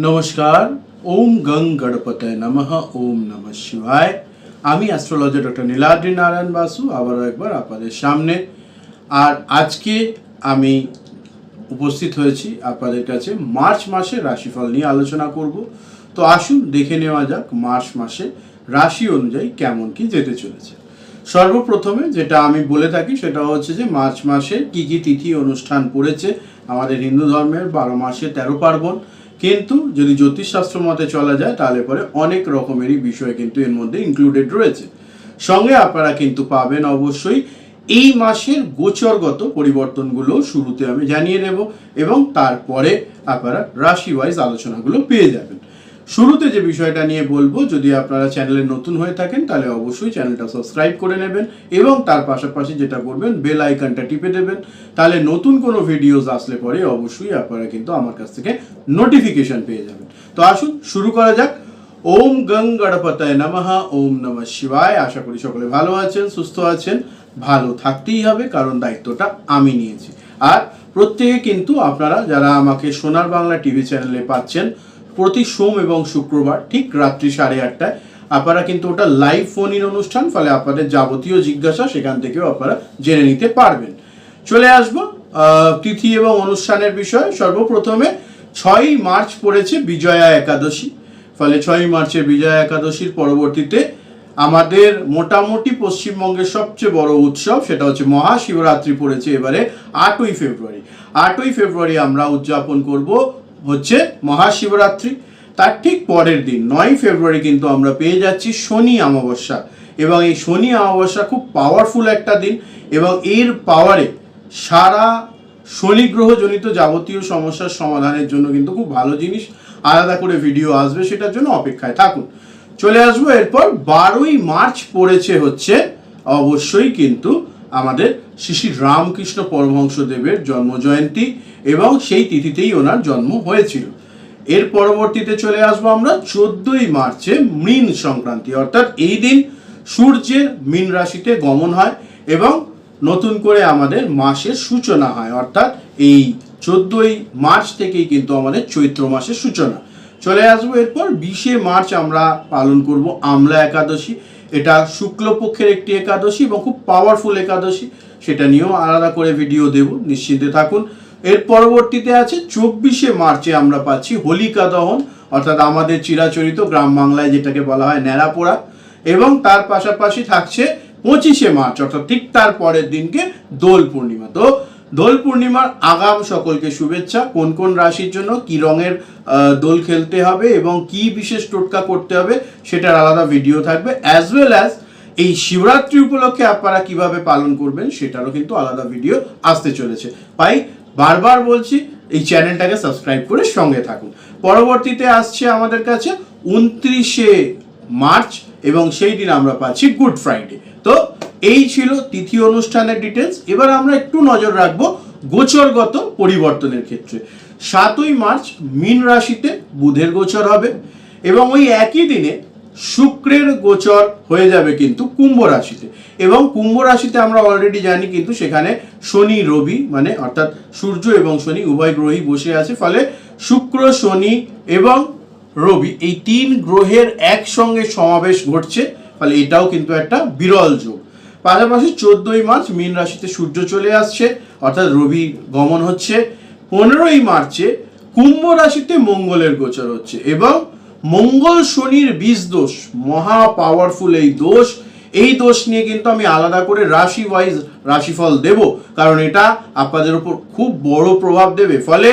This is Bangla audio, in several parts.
নমস্কার, ওম গং গণপতে নমঃ, ওম নমঃ শিবায়। আমি অ্যাস্ট্রোলজার ডক্টর নীলাদ্রি নারায়ণ বাসু, আবারও একবার আপনাদের সামনে। আর আজকে আমি উপস্থিত হয়েছি আপনাদের কাছে মার্চ মাসে রাশিফল নিয়ে আলোচনা করব। তো আসুন দেখে নেওয়া যাক মার্চ মাসে রাশি অনুযায়ী কেমন কি যেতে চলেছে। সর্বপ্রথমে যেটা আমি বলে থাকি সেটা হচ্ছে যে মার্চ মাসে কি কি তিথি অনুষ্ঠান পড়েছে। আমাদের হিন্দু ধর্মের বারো মাসে তেরো পার্বণ কিন্তু যদি জ্যোতিষশাস্ত্র মতে চলা যায়, তাহলে পরে অনেক রকমেরই বিষয় কিন্তু এর মধ্যে ইনক্লুডেড রয়েছে। সঙ্গে আপনারা কিন্তু পাবেন অবশ্যই এই মাসের গোচরগত পরিবর্তনগুলো শুরুতে আমি জানিয়ে দেব এবং তারপরে আপনারা রাশি ওয়াইজ আলোচনাগুলো পেয়ে যাবেন। শুরুতে যে বিষয়টা নিয়ে বলব, যদি আপনারা চ্যানেলে নতুন হয়ে থাকেন, তাহলে অবশ্যই চ্যানেলটা সাবস্ক্রাইব করে নেবেন এবং তার পাশাপাশি যেটা করবেন, বেল আইকনটা টিপে দেবেন। তাহলে নতুন কোনো ভিডিওস আসলে পরে অবশ্যই আপনারা কিন্তু আমার কাছ থেকে নোটিফিকেশন পেয়ে যাবেন। তো আসুন, শুরু করা যাক। ওম গং গণপতায় নমঃ, ওম নমঃ শিবায়। আশা করি সকলে ভালো আছেন, সুস্থ আছেন। ভালো থাকতেই হবে, কারণ দায়িত্বটা আমি নিয়েছি। আর প্রত্যেকে কিন্তু আপনারা যারা আমাকে সোনার বাংলা টিভি চ্যানেলে পাচ্ছেন প্রতি সোম এবং শুক্রবার, ঠিক রাত্রি সাড়ে আটটায়। আপনারা কিন্তু ওটা লাইভ ফোন ইন অনুষ্ঠান, ফলে আপনাদের যাবতীয় জিজ্ঞাসা সেখান থেকেও আপনারা জেনে নিতে পারবেন। চলে আসব তিথি এবং অনুষ্ঠানের বিষয়ে। সর্বপ্রথমে ছয়ই মার্চ পড়েছে বিজয়া একাদশী। ফলে ছয়ই মার্চের বিজয়া একাদশীর পরবর্তীতে আমাদের মোটামুটি পশ্চিমবঙ্গের সবচেয়ে বড় উৎসব, সেটা হচ্ছে মহাশিবরাত্রি পড়েছে এবারে আটই ফেব্রুয়ারি। আটই ফেব্রুয়ারি আমরা উদযাপন করব হচ্ছে মহাশিবরাত্রি। তার ঠিক পরের দিন নয় ফেব্রুয়ারি কিন্তু আমরা পেয়ে যাচ্ছি শনি অমাবস্যা। এবং এই শনি অমাবস্যা খুব পাওয়ারফুল একটা দিন এবং এর পাওয়ারে সারা শনি গ্রহজনিত যাবতীয় সমস্যার সমাধানের জন্য কিন্তু খুব ভালো জিনিস। আলাদা করে ভিডিও আসবে সেটার জন্য অপেক্ষায় থাকুন। চলে আসব, এরপর বারোই মার্চ পড়েছে হচ্ছে, অবশ্যই কিন্তু আমাদের শ্রী রামকৃষ্ণ পরমহংসদেবের জন্ম জয়ন্তী এবং সেই তিথিতেই ওনার জন্ম হয়েছিল। এর পরবর্তীতে চলে আসব আমরা চোদ্দই মার্চে মৃণ সংক্রান্তি, অর্থাৎ এই দিন সূর্যের মীন রাশিতে গমন হয় এবং নতুন করে আমাদের মাসের সূচনা হয়, অর্থাৎ এই চোদ্দই মার্চ থেকেই কিন্তু আমাদের চৈত্র মাসের সূচনা। চলে আসব এরপর বিশে মার্চ আমরা পালন করব আমলা একাদশী। এটা শুক্লপক্ষের একটি একাদশী এবং খুব পাওয়ারফুল একাদশী, সেটা নিয়েও আলাদা করে ভিডিও দেব, নিশ্চিন্তে থাকুন। এর পরবর্তীতে আছে, চব্বিশে মার্চে আমরা পাচ্ছি হোলিকা দহন, অর্থাৎ আমাদের চিরাচরিত গ্রাম বাংলায় যেটাকে বলা হয় ন্যাড়াপোড়া। এবং তার পাশাপাশি থাকছে পঁচিশে মার্চ, অর্থাৎ ঠিক তার পরের দিনকে দোল পূর্ণিমা। তো দোল পূর্ণিমার আগাম সকলকে শুভেচ্ছা। কোন কোন রাশির জন্য কি রঙের দোল খেলতে হবে এবং কি বিশেষ টোটকা করতে হবে সেটার আলাদা ভিডিও থাকবে অ্যাজ ওয়েল অ্যাজ এই শিবরাত্রি উপলক্ষে আপনারা কীভাবে পালন করবেন সেটারও কিন্তু আলাদা ভিডিও আসতে চলেছে। তাই বারবার বলছি, এই চ্যানেলটাকে সাবস্ক্রাইব করে সঙ্গে থাকুন। পরবর্তীতে আসছে আমাদের কাছে উনত্রিশে মার্চ এবং সেই দিন আমরা পাচ্ছি গুড ফ্রাইডে তো এই ছিল তিথি অনুষ্ঠানের ডিটেলস এবার আমরা একটু নজর রাখব গোচরগত পরিবর্তনের ক্ষেত্রে। সাতই মার্চ মীন রাশিতে বুধের গোচর হবে এবং ওই একই দিনে শুক্রের গোচর হয়ে যাবে কিন্তু কুম্ভ রাশিতে। এবং কুম্ভ রাশিতে আমরা অলরেডি জানি কিন্তু সেখানে শনি, রবি মানে অর্থাৎ সূর্য এবং শনি উভয় গ্রহই বসে আছে। ফলে শুক্র, শনি এবং রবি এই তিন গ্রহের একসঙ্গে সমাবেশ ঘটছে। ফলে এটাও কিন্তু একটা বিরল যোগ। পাশাপাশি চোদ্দই মার্চ মীন রাশিতে সূর্য চলে আসছে, অর্থাৎ রবি গমন হচ্ছে। পনেরোই মার্চে কুম্ভ রাশিতে মঙ্গলের গোচর হচ্ছে এবং মঙ্গল শনির বীজ দোষ, মহা পাওয়ারফুল এই দোষ এই দোষ নিয়ে কিন্তু আমি আলাদা করে রাশি ওয়াইজ রাশিফল দেব, কারণ এটা আপনাদের উপর খুব বড় প্রভাব দেবে। ফলে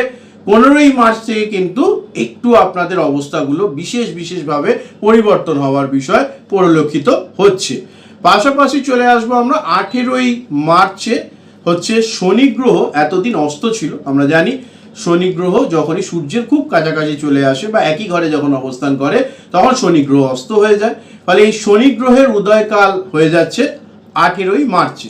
পনেরোই মার্চ থেকে কিন্তু একটু আপনাদের অবস্থাগুলো বিশেষ বিশেষভাবে পরিবর্তন হওয়ার বিষয় পরিলক্ষিত হচ্ছে। পাশাপাশি চলে আসব আমরা আঠেরোই মার্চে হচ্ছে শনি গ্রহ এতদিন অস্ত ছিল, আমরা জানি শনি গ্রহ যখনই সূর্যের খুব কাছাকাছি চলে আসে বা একই ঘরে যখন অবস্থান করে, তখন শনি গ্রহ অস্ত হয়ে যায়। ফলে এই শনি গ্রহের উদয়কাল হয়ে যাচ্ছে আঠেরোই মার্চে।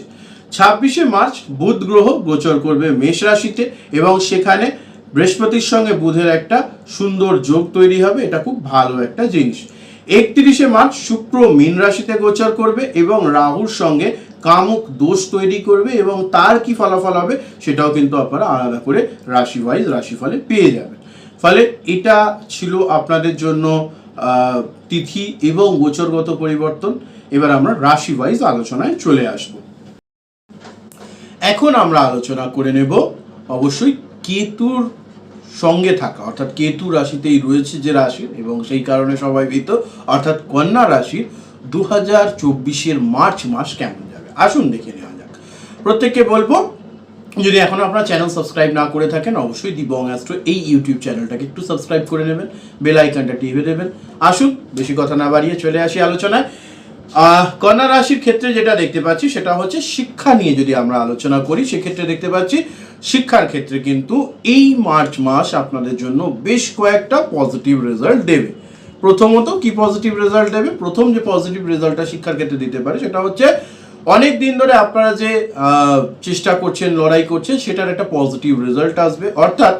ছাব্বিশে মার্চ বুধ গ্রহ গোচর করবে মেষ রাশিতে এবং সেখানে বৃহস্পতির সঙ্গে বুধের একটা সুন্দর যোগ তৈরি হবে, এটা খুব ভালো একটা জিনিস। একত্রিশে মার্চ শুক্র মীন রাশিতে গোচর করবে এবং রাহুর সঙ্গে কামুক দোষ তৈরি করবে এবং তার কি ফলাফল হবে সেটাও কিন্তু আপনারা আলাদা করে রাশি ওয়াইজ রাশিফলে পেয়ে যাবেন। ফলে এটা ছিল আপনাদের জন্য তিথি এবং গোচরগত পরিবর্তন। এবার আমরা রাশি ওয়াইজ আলোচনায় চলে আসব। এখন আমরা আলোচনা করে নেব অবশ্যই কেতুর সঙ্গে থাকা, অর্থাৎ কেতু রাশিতেই রয়েছে যে রাশি এবং সেই কারণে সবাই ভীত, অর্থাৎ কন্যা রাশির দু হাজার চব্বিশের মার্চ মাস কেমন যাবে? আসুন দেখে নেওয়া যাক। প্রত্যেককে বলব, যদি এখন আপনার চ্যানেল সাবস্ক্রাইব না করে থাকেন, অবশ্যই দি বং অ্যাস্ট্রো এই ইউটিউব চ্যানেলটাকে একটু সাবস্ক্রাইব করে নেবেন, বেল আইকনটা টিপে দেবেন। আসুন, বেশি কথা না বাড়িয়ে চলে আসি আলোচনায়। কন্যা রাশির ক্ষেত্রে যেটা দেখতে পাচ্ছি সেটা হচ্ছে শিক্ষা নিয়ে যদি আমরা আলোচনা করি, সেক্ষেত্রে দেখতে পাচ্ছি শিক্ষার ক্ষেত্রে কিন্তু এই মার্চ মাস আপনাদের জন্য বেশ কয়েকটা পজিটিভ রেজাল্ট দেবে। প্রথমত কি পজিটিভ রেজাল্ট দেবে? প্রথম যে পজিটিভ রেজাল্টটা শিক্ষার ক্ষেত্রে দিতে পারে সেটা হচ্ছে অনেক দিন ধরে আপনারা যে চেষ্টা করছেন, লড়াই করছেন, সেটার একটা পজিটিভ রেজাল্ট আসবে। অর্থাৎ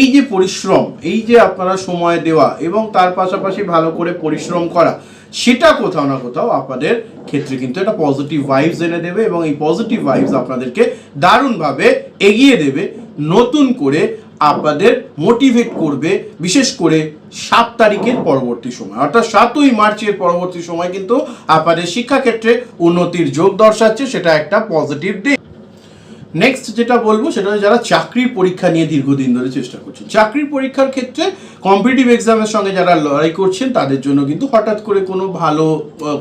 এই যে পরিশ্রম, এই যে আপনারা সময় দেওয়া এবং তার পাশাপাশি ভালো করে পরিশ্রম করা সেটা কোথাও না কোথাও আপনাদের ক্ষেত্রে কিন্তু একটা পজিটিভ ভাইবস এনে দেবে এবং এই পজিটিভ ভাইবস আপনাদেরকে দারুণভাবে এগিয়ে দেবে, নতুন করে আপনাদের মোটিভেট করবে, বিশেষ করে সাত তারিখের পরবর্তী সময়। অর্থাৎ সাতই মার্চের পরবর্তী সময় কিন্তু আপনাদের শিক্ষাক্ষেত্রে উন্নতির যোগ দর্শাচ্ছে, সেটা একটা পজিটিভ দিক নেক্সট যেটা বলব সেটা হচ্ছে যারা চাকরির পরীক্ষা নিয়ে দীর্ঘদিন ধরে চেষ্টা করছেন। চাকরির পরীক্ষার ক্ষেত্রে কম্পিটিটিভ এক্সামের সঙ্গে যারা লড়াই করছেন, তাদের জন্য কিন্তু হঠাৎ করে কোনো ভালো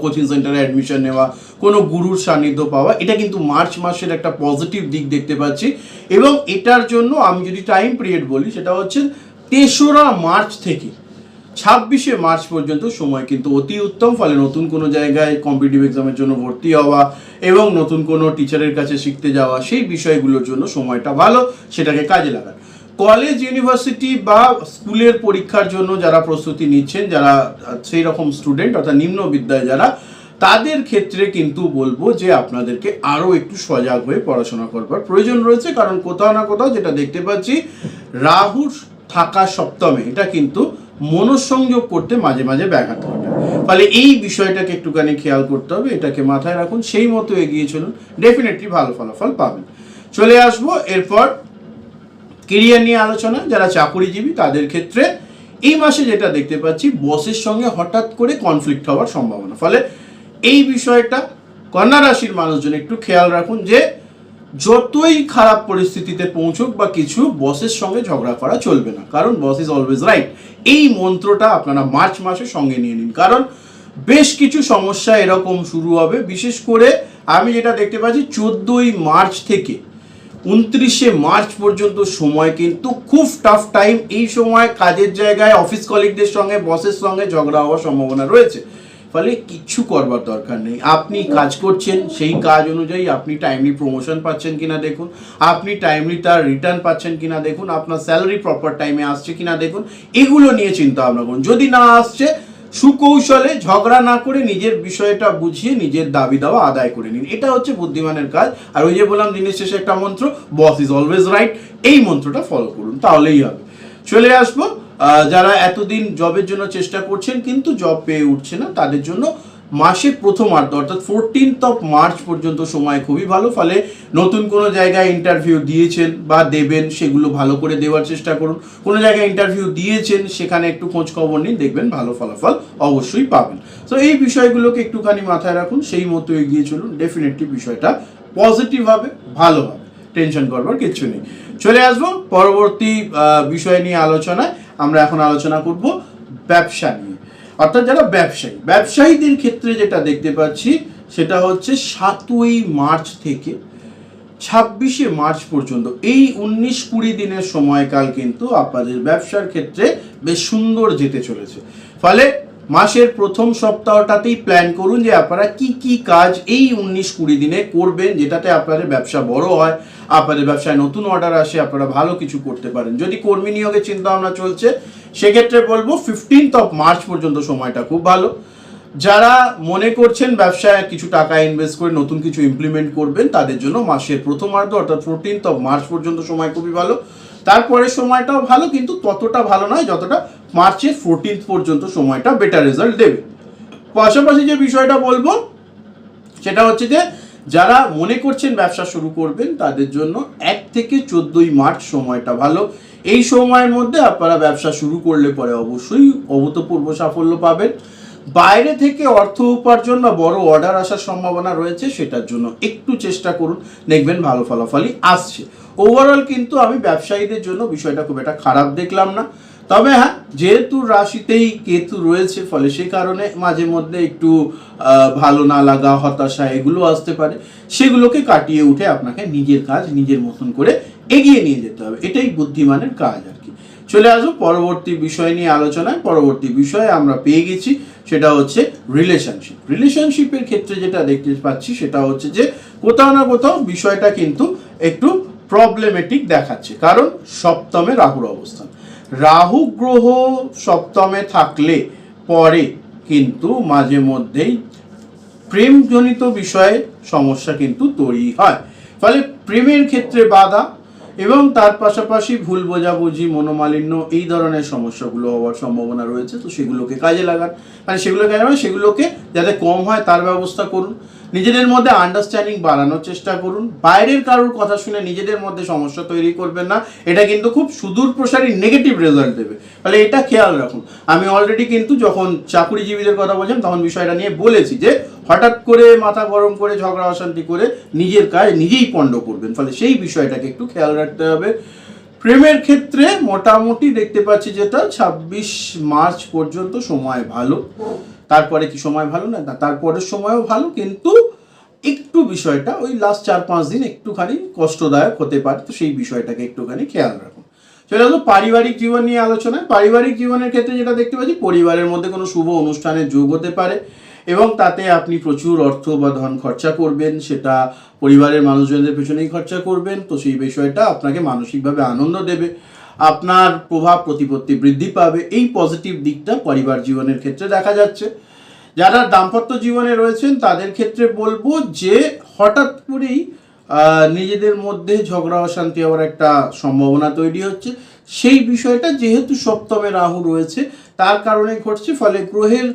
কোচিং সেন্টারে অ্যাডমিশন নেওয়া, কোনো গুরুর সান্নিধ্য পাওয়া, এটা কিন্তু মার্চ মাসের একটা পজিটিভ দিক দেখতে পাচ্ছি। এবং এটার জন্য আমি যদি টাইম পিরিয়ড বলি, সেটা হচ্ছে তেসরা মার্চ থেকে ছাব্বিশে মার্চ পর্যন্ত সময় কিন্তু অতি উত্তম, ফলে নতুন কোনো জায়গায় কম্পিটিটিভ এক্সামের জন্য ভর্তি হওয়া এবং নতুন কোনো টিচারের কাছে শিখতে যাওয়া, সেই বিষয়গুলোর জন্য সময়টা ভালো, সেটাকে কাজে লাগান। কলেজ ইউনিভার্সিটি বা স্কুলের পরীক্ষার জন্য যারা প্রস্তুতি নিচ্ছেন, যারা সেই রকম স্টুডেন্ট অর্থাৎ নিম্ন বিদ্যায় যারা, তাদের ক্ষেত্রে কিন্তু বলব যে আপনাদেরকে আরও একটু সজাগ হয়ে পড়াশোনা করবার প্রয়োজন রয়েছে, কারণ কোথাও না কোথাও যেটা দেখতে পাচ্ছি, রাহুর থাকা সপ্তমে, এটা কিন্তু মনঃসংযোগ করতে মাঝে মাঝে ব্যাঘাত ঘটায় ফলে এই বিষয়টাকে একটুখানি খেয়াল করতে হবে, এটাকে মাথায় রাখুন, সেই মতো এগিয়ে চলুন ডেফিনেটলি ভালো ফলাফল পাবেন। চলে আসব এরপর কেরিয়ার নিয়ে আলোচনা, যারা চাকুরিজীবী তাদের ক্ষেত্রে এই মাসে যেটা দেখতে পাচ্ছি, বসের সঙ্গে হঠাৎ করে কনফ্লিক্ট হওয়ার সম্ভাবনা। ফলে এই বিষয়টা কন্যা রাশির মানুষজন একটু খেয়াল রাখুন যে যতই খারাপ পরিস্থিতিতে পৌঁছুক বা কিছু বসের সঙ্গে ঝগড়া করা চলবে না। কারণ বস ইজ অলওয়েজ রাইট এই মন্ত্রটা আপনারা মার্চ মাসে সঙ্গে নিয়ে নিন। কারণ বেশ কিছু সমস্যা এরকম শুরু হবে। বিশেষ করে আমি যেটা দেখতে পাচ্ছি, চোদ্দোই মার্চ থেকে উনত্রিশে মার্চ পর্যন্ত সময় কিন্তু খুব টাফ টাইম এই সময় কাজের জায়গায় অফিস কলিগদের সঙ্গে বসের সঙ্গে ঝগড়া হওয়ার সম্ভাবনা রয়েছে। ফলে কিচ্ছু করবার দরকার নেই। আপনি কাজ করছেন, সেই কাজ অনুযায়ী আপনি টাইমলি প্রমোশন পাচ্ছেন কিনা দেখুন। আপনি টাইমলি তার রিটার্ন পাচ্ছেন কিনা দেখুন। আপনার স্যালারি প্রপার টাইমে আসছে কিনা দেখুন। এগুলো নিয়ে চিন্তা ভাবনা করুন। যদি না আসছে, সুকৌশলে ঝগড়া না করে নিজের বিষয়টা বুঝিয়ে নিজের দাবি দাওয়া আদায় করে নিন। এটা হচ্ছে বুদ্ধিমানের কাজ। আর ওই যে বললাম, দিনের শেষে একটা মন্ত্র বস ইজ অলওয়েজ রাইট এই মন্ত্রটা ফলো করুন, তাহলেই হবে। চলে আসব। যারা এতদিন জবের জন্য চেষ্টা করছেন কিন্তু জব পেয়ে উঠছে না, তাদের জন্য মাসের প্রথমার্ধ অর্থাৎ ফোরটিনথ অফ মার্চ পর্যন্ত সময় খুবই ভালো, ফলে নতুন কোনো জায়গায় ইন্টারভিউ দিয়েছেন বা দেবেন, সেগুলো ভালো করে দেওয়ার চেষ্টা করুন। কোনো জায়গায় ইন্টারভিউ দিয়েছেন, সেখানে একটু খোঁজ খবর নিন, দেখবেন ভালো ফলাফল অবশ্যই পাবেন। তো এই বিষয়গুলোকে একটুখানি মাথায় রাখুন, সেই মতো এগিয়ে চলুন ডেফিনেটলি বিষয়টা পজিটিভ হবে, ভালো হবে টেনশন করবার কিচ্ছু নেই। চলে আসব পরবর্তী বিষয় নিয়ে আলোচনায়। আমরা এখন আলোচনা করব ব্যবসা নিয়ে। অর্থাৎ যারা ব্যবসায়ী, ব্যবসায়ীদের ক্ষেত্রে যেটা দেখতে পাচ্ছি, সেটা হচ্ছে সাতই মার্চ থেকে ছাব্বিশে মার্চ পর্যন্ত। এই উনিশ কুড়ি দিনের সময়কাল কিন্তু আপনাদের ব্যবসার ক্ষেত্রে বেশ সুন্দর যেতে চলেছে। ফলে মাসের প্রথম সপ্তাহটাতেই প্ল্যান করুন যে আপনারা কি কি কাজ এই উনিশ কুড়ি দিনে করবেন, যেটাতে আপনাদের ব্যবসা বড় হয়, আপনাদের ব্যবসায় নতুন অর্ডার আসে, আপনারা ভালো কিছু করতে পারেন। যদি কর্মী নিয়োগের চিন্তা ভাবনা চলছে, সেক্ষেত্রে বলব ফিফটিন্থ অফ মার্চ পর্যন্ত সময়টা খুব ভালো। যারা মনে করছেন ব্যবসায় কিছু টাকা ইনভেস্ট করে নতুন কিছু ইমপ্লিমেন্ট করবেন, তাদের জন্য মাসের প্রথমার্ধ অর্থাৎ ফোরটিন্থ অফ মার্চ পর্যন্ত সময় খুবই ভালো। তারপরে সময়টাও ভালো, কিন্তু ততটা ভালো নয় যতটা মার্চের ফোরটিন্থ পর্যন্ত সময়টা বেটার রেজাল্ট দেবে। পাশাপাশি যে বিষয়টা বলব, সেটা হচ্ছে যে যারা মনে করছেন ব্যবসা শুরু করবেন, তাদের জন্য এক থেকে চোদ্দই মার্চ সময়টা ভালো। এই সময়ের মধ্যে আপনারা ব্যবসা শুরু করলে পরে অবশ্যই অভূতপূর্ব সাফল্য পাবেন। বাইরে থেকে অর্থ উপার্জন বা বড় অর্ডার আসার সম্ভাবনা রয়েছে, সেটার জন্য একটু চেষ্টা করুন। দেখবেন ভালো ফলাফলই আসছে। ওভারঅল কিন্তু আমি ব্যবসায়ীদের জন্য বিষয়টা খুব একটা খারাপ দেখলাম না। তবে হ্যাঁ যেহেতু রাশিতেই কেতু রয়েছে, ফলে সে কারণে মাঝে মধ্যে একটু ভালো না লাগা, হতাশা এগুলো আসতে পারে। সেগুলোকে কাটিয়ে উঠে আপনাকে নিজের কাজ নিজের মতন করে এগিয়ে নিয়ে যেতে হবে। এটাই বুদ্ধিমানের কাজ আর কি। চলে আসব পরবর্তী বিষয় নিয়ে আলোচনায়। পরবর্তী বিষয়ে আমরা পেয়ে গেছি, সেটা হচ্ছে রিলেশনশিপ রিলেশনশিপের ক্ষেত্রে যেটা দেখতে পাচ্ছি, সেটা হচ্ছে যে কোথাও না কোথাও বিষয়টা কিন্তু একটু প্রবলেমেটিক দেখাচ্ছে। কারণ সপ্তমে রাহুর অবস্থান। রাহু গ্রহ সপ্তমে থাকলে পরে কিন্তু মাঝে মধ্যেই প্রেমজনিত বিষয়ে সমস্যা কিন্তু তৈরি হয়। ফলে প্রেমের ক্ষেত্রে বাধা এবং তার পাশাপাশি ভুল বোঝাবুঝি, মনোমালিন্য এই ধরনের সমস্যাগুলো হওয়ার সম্ভাবনা রয়েছে। তো সেগুলোকে কাজে লাগান। মানে সেগুলো কাজে সেগুলোকে যাতে কম হয় তার ব্যবস্থা করুন। নিজেদের মধ্যে আন্ডারস্ট্যান্ডিং বাড়ানোর চেষ্টা করুন। বাইরের কারোর কথা শুনে নিজেদের মধ্যে সমস্যা তৈরি করবেন না। এটা কিন্তু খুব সুদূর প্রসারী নেগেটিভ রেজাল্ট দেবে। তাহলে এটা খেয়াল রাখুন। আমি অলরেডি কিন্তু যখন চাকুরিজীবীদের কথা বলছিলাম, তখন বিষয়টা নিয়ে বলেছি যে, হঠাৎ করে মাথা গরম করে ঝগড়া অশান্তি করে নিজের কাজ নিজেই পণ্ড করবেন। ফলে সেই বিষয়টাকে একটু খেয়াল রাখতে হবে। প্রেমের ক্ষেত্রে মোটামুটি দেখতে পাচ্ছি যেটা, ছাব্বিশ মার্চ পর্যন্ত সময় ভালো। তারপরে কি সময় ভালো না? না, তারপরের সময়ও ভালো কিন্তু একটু বিষয়টা ওই লাস্ট চার পাঁচ দিন একটুখানি কষ্টদায়ক হতে পারে তো সেই বিষয়টাকে একটুখানি খেয়াল রাখুন। চলে আসব পারিবারিক জীবন নিয়ে আলোচনায় পারিবারিক জীবনের ক্ষেত্রে যেটা দেখতে পাচ্ছি পরিবারের মধ্যে কোনো শুভ অনুষ্ঠানের যোগ হতে পারে এবং তাতে আপনি প্রচুর অর্থ বা ধন খরচা করবেন সেটা পরিবারের মানুষজনদের পেছনেই খরচা করবেন তো সেই বিষয়টা আপনাকে মানসিকভাবে আনন্দ দেবে। আপনার প্রভাব প্রতিপত্তি বৃদ্ধি পাবে। এই পজিটিভ দিকটা পরিবার জীবনের ক্ষেত্রে দেখা যাচ্ছে। যারা দাম্পত্য জীবনে রয়েছেন, তাদের ক্ষেত্রে বলব যে হঠাৎ করেই নিজেদের মধ্যে ঝগড়া, অশান্তি হওয়ার একটা সম্ভাবনা তৈরি হচ্ছে। সেই বিষয়টা যেহেতু সপ্তমে রাহু রয়েছে, তার কারণে ঘটছে, ফলে গ্রহের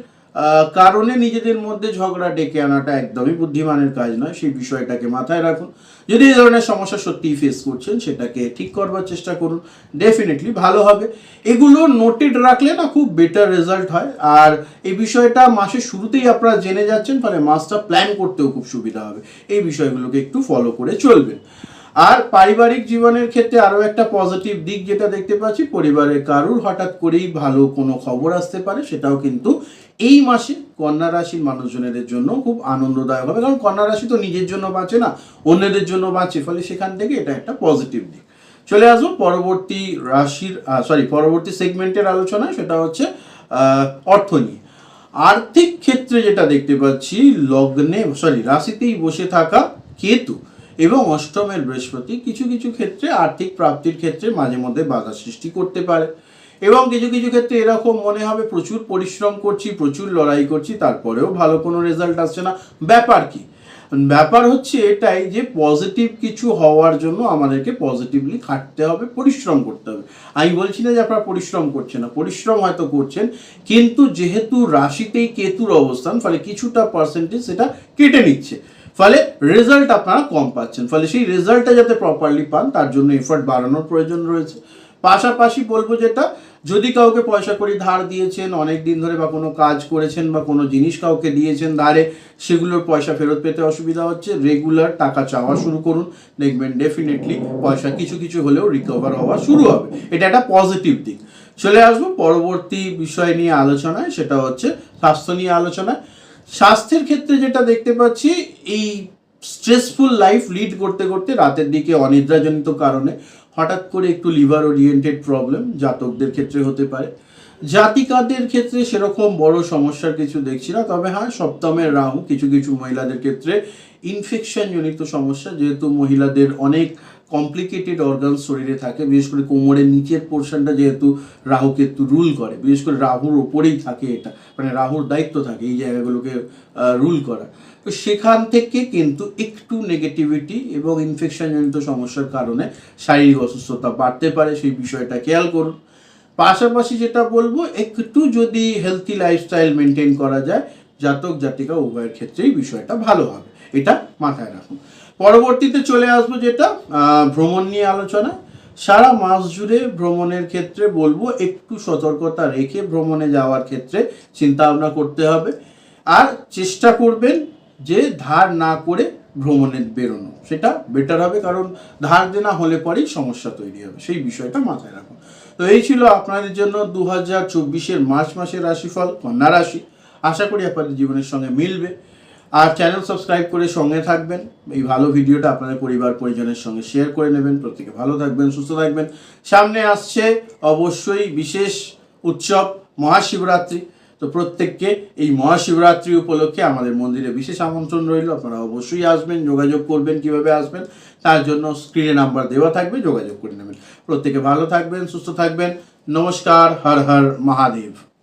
কারণে নিজেদের মধ্যে ঝগড়া ডেকে আনাটা একদমই বুদ্ধিমানের কাজ নয়। সেই বিষয়টাকে মাথায় রাখুন। যদি এই ধরনের সমস্যা সত্যিই ফেস করছেন, সেটাকে ঠিক করবার চেষ্টা করুন। ডেফিনেটলি ভালো হবে। এগুলো নোটেড রাখলে না খুব বেটার রেজাল্ট হয়। আর এই বিষয়টা মাসের শুরুতেই আপনারা জেনে যাচ্ছেন, ফলে মাসটা প্ল্যান করতেও খুব সুবিধা হবে। এই বিষয়গুলোকে একটু ফলো করে চলবেন। আর পারিবারিক জীবনের ক্ষেত্রে আরও একটা পজিটিভ দিক যেটা দেখতে পাচ্ছি, পরিবারের কারুর হঠাৎ করেই ভালো কোনো খবর আসতে পারে, সেটাও কিন্তু এই মাসে কন্যা রাশির মানুষজনের জন্য খুব আনন্দদায়ক হবে। কারণ কন্যা রাশি তো নিজের জন্য বাঁচে না, অন্যদের জন্য বাঁচে। ফলে সেখান থেকে এটা একটা পজিটিভ দিক। চলে আসব পরবর্তী রাশির সরি পরবর্তী সেগমেন্টের আলোচনা সেটা হচ্ছে অর্থ নিয়ে। আর্থিক ক্ষেত্রে যেটা দেখতে পাচ্ছি, লগ্নে সরি রাশিতেই বসে থাকা কেতু এবং অষ্টমের বৃহস্পতি কিছু কিছু ক্ষেত্রে আর্থিক প্রাপ্তির ক্ষেত্রে মাঝে মধ্যে বাধা সৃষ্টি করতে পারে। এবং কিছু কিছু ক্ষেত্রে এরকম মনে হবে, প্রচুর পরিশ্রম করছি, প্রচুর লড়াই করছি, তারপরেও ভালো কোনো রেজাল্ট আসছে না। ব্যাপার কি? ব্যাপার হচ্ছে এটাই যে পজিটিভ কিছু হওয়ার জন্য আমাদেরকে পজিটিভলি খাটতে হবে, পরিশ্রম করতে হবে। আমি বলছি না যে আপনারা পরিশ্রম করছেন না, পরিশ্রম হয়তো করছেন, কিন্তু যেহেতু রাশিতেই কেতুর অবস্থান, ফলে কিছুটা পার্সেন্টেজ সেটা কেটে নিচ্ছে। ফলে রেজাল্ট আপনারা কম পাচ্ছেন, ফলে সেই রেজাল্টটা যাতে প্রপারলি পান, তার জন্য এফর্ট বাড়ানোর প্রয়োজন রয়েছে। পাশাপাশি বলব যেটা, যদি কাউকে পয়সা করে ধার দিয়েছেন, অনেক দিন ধরে বা কোনো কাজ করেছেন বা কোনো জিনিস কাউকে দিয়েছেন ধারে, সেগুলোর পয়সা ফেরত পেতে অসুবিধা হচ্ছে। রেগুলার টাকা চাওয়া শুরু করুন। দেখবেন ডেফিনেটলি পয়সা কিছু কিছু হলেও রিকভার হওয়া শুরু হবে। এটা একটা পজিটিভ দিক। চলে আসব পরবর্তী বিষয় নিয়ে আলোচনায়, সেটা হচ্ছে স্বাস্থ্য নিয়ে আলোচনায়। স্বাস্থ্যের ক্ষেত্রে যেটা দেখতে পাচ্ছি, এই স্ট্রেসফুল লাইফ লিড করতে করতে রাতের দিকে অনিদ্রাজনিত কারণে হঠাৎ করে একটু লিভার ওরিয়েন্টেড প্রবলেম, জাতকদের ক্ষেত্রে হতে পারে। জাতিকাদের ক্ষেত্রে সেরকম বড় সমস্যার কিছু দেখছি না, তবে হ্যাঁ সপ্তমের রাহু, কিছু কিছু মহিলাদের ক্ষেত্রে ইনফেকশন জনিত সমস্যা, যেহেতু মহিলাদের অনেক কমপ্লিকেটেড অর্গান শরীরে থাকে, বিশেষ করে কোমরের নিচের পোর্শনটা যেহেতু রাহু কেতু রুল করে, বিশেষ করে রাহুর ওপরেই থাকে এটা মানে রাহুর দায়িত্ব থাকে এই জায়গাগুলোকে রুল করা। তো সেখান থেকে কিন্তু একটু নেগেটিভিটি এবং ইনফেকশন জনিত সমস্যার কারণে শারীরিক অসুস্থতা বাড়তে পারে, সেই বিষয়টা খেয়াল করুন। পাশাপাশি যেটা বলব, একটু যদি হেলথি লাইফস্টাইল মেনটেন করা যায়, জাতক, জাতিকা উভয়ের ক্ষেত্রেই বিষয়টা ভালো হবে। এটা মাথায় রাখুন। পরবর্তীতে চলে আসব যেটা ভ্রমণ নিয়ে আলোচনা। সারা মাস জুড়ে ভ্রমণের ক্ষেত্রে বলব, একটু সতর্কতা রেখে ভ্রমণে যাওয়ার ক্ষেত্রে চিন্তা ভাবনা করতে হবে। আর চেষ্টা করবেন যে ধার না করে ভ্রমণে বেরোনো, সেটা বেটার হবে কারণ ধার দেনা হলে পরেই সমস্যা তৈরি হবে, সেই বিষয়টা মাথায় রাখুন। তো এই ছিল আপনাদের জন্য দু হাজার চব্বিশের মার্চ মাসের রাশিফল, কন্যা রাশি। আশা করি আপনাদের জীবনের সঙ্গে মিলবে। আর চ্যানেল সাবস্ক্রাইব করে সঙ্গে থাকবেন। এই ভালো ভিডিওটা আপনাদের পরিবার, পরিজনের সঙ্গে শেয়ার করে নেবেন। প্রত্যেকে ভালো থাকবেন, সুস্থ থাকবেন। সামনে আসছে অবশ্যই বিশেষ উৎসব, মহাশিবরাত্রি। তো প্রত্যেককে এই মহাশিবরাত্রি উপলক্ষে আমাদের মন্দিরে বিশেষ আমন্ত্রণ রইল। আপনারা অবশ্যই আসবেন, যোগাযোগ করবেন, কীভাবে আসবেন, তার জন্য স্ক্রিনে নাম্বার দেওয়া থাকবে, যোগাযোগ করে নেবেন। প্রত্যেকে ভালো থাকবেন, সুস্থ থাকবেন। নমস্কার, হর হর, মহাদেব।